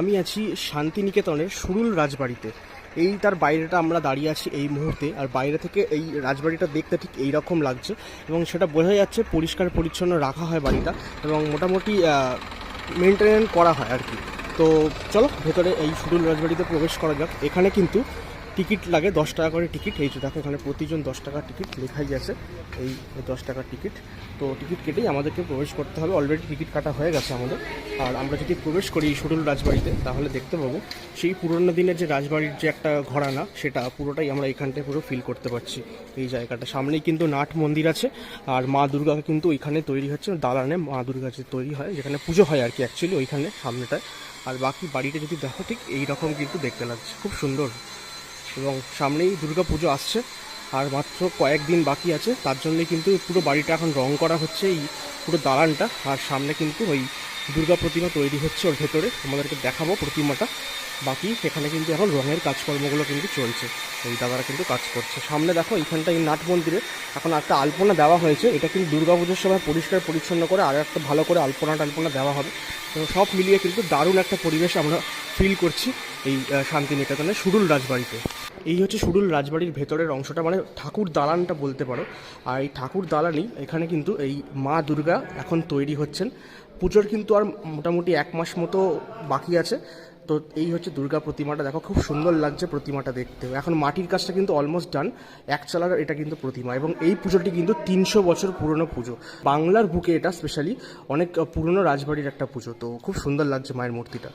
আমি আছি শান্তিনিকেতনের সুরুল রাজবাড়িতে। এই তার বাইরেটা আমরা দাঁড়িয়ে আছি এই মুহূর্তে, আর বাইরে থেকে এই রাজবাড়িটা দেখতে ঠিক এই রকম লাগছে এবং সেটা বোঝা যাচ্ছে পরিষ্কার পরিচ্ছন্ন রাখা হয় বাড়িটা এবং মোটামুটি মেনটেন করা হয় আর কি। তো চলো, ভেতরে এই সুরুল রাজবাড়িতে প্রবেশ করা যাক। এখানে কিন্তু টিকিট লাগে, দশ টাকা করে টিকিট। এই যে দেখো এখানে প্রতিজন দশ টাকার টিকিট লেখাই আছে, এই দশ টাকার টিকিট। তো টিকিট কেটেই আমাদেরকে প্রবেশ করতে হবে। অলরেডি টিকিট কাটা হয়ে গেছে আমাদের। আর আমরা যদি প্রবেশ করি সুরুল রাজবাড়িতে, তাহলে দেখতে পাবো সেই পুরোনো দিনের যে রাজবাড়ির যে একটা ঘরানা, সেটা পুরোটাই আমরা এখানটায় পুরো ফিল করতে পারছি এই জায়গাটা। সামনেই কিন্তু নাট মন্দির আছে, আর মা দুর্গা কিন্তু ওইখানে তৈরি হচ্ছে, দালানে মা দুর্গা যে তৈরি হয়, যেখানে পুজো হয় আর কি অ্যাকচুয়ালি ওইখানে, সামনেটায়। আর বাকি বাড়িটা যদি দেখো, ঠিক এই রকম কিন্তু দেখতে লাগছে। খুব সুন্দর। এবং সামনেই দুর্গা পুজো আসছে, আর মাত্র কয়েকদিন বাকি আছে। তার জন্যই কিন্তু পুরো বাড়িটা এখন রং করা হচ্ছে, এই পুরো দালানটা। আর সামনে কিন্তু ওই দুর্গা প্রতিমা তৈরি হচ্ছে ওর ভেতরে। আমাদেরকে দেখাবো প্রতিমাটা। বাকি সেখানে কিন্তু এখন রঙের কাজকর্মগুলো কিন্তু চলছে। এই দাদারা কিন্তু কাজ করছে। সামনে দেখো, এইখানটা এই নাট মন্দিরে এখন একটা আলপনা দেওয়া হয়েছে। এটা কিন্তু দুর্গা পুজোর সময় পরিষ্কার পরিচ্ছন্ন করে আর একটা ভালো করে আলপনা টালপনা দেওয়া হবে। এবং সব মিলিয়ে কিন্তু দারুণ একটা পরিবেশ আমরা ফিল করছি এই শান্তিনিকেতনের সুরুল রাজবাড়িতে। এই হচ্ছে সুরুল রাজবাড়ির ভেতরের অংশটা মানে ঠাকুর দালানটা বলতে পারো। আর এই ঠাকুর দালানই এখানে কিন্তু এই মা দুর্গা এখন তৈরি হচ্ছেন। পুজোর কিন্তু আর মোটামুটি এক মাস মতো বাকি আছে। তো এই হচ্ছে দুর্গা প্রতিমাটা, দেখো খুব সুন্দর লাগছে প্রতিমাটা দেখতে। এখন মাটির কাজটা কিন্তু অলমোস্ট ডান এক চালার এটা কিন্তু প্রতিমা। এবং এই পুজোটি কিন্তু তিনশো বছর পুরনো পুজো। বাংলার বুকে এটা স্পেশালি অনেক পুরনো রাজবাড়ির একটা পুজো। তো খুব সুন্দর লাগছে মায়ের মূর্তিটা।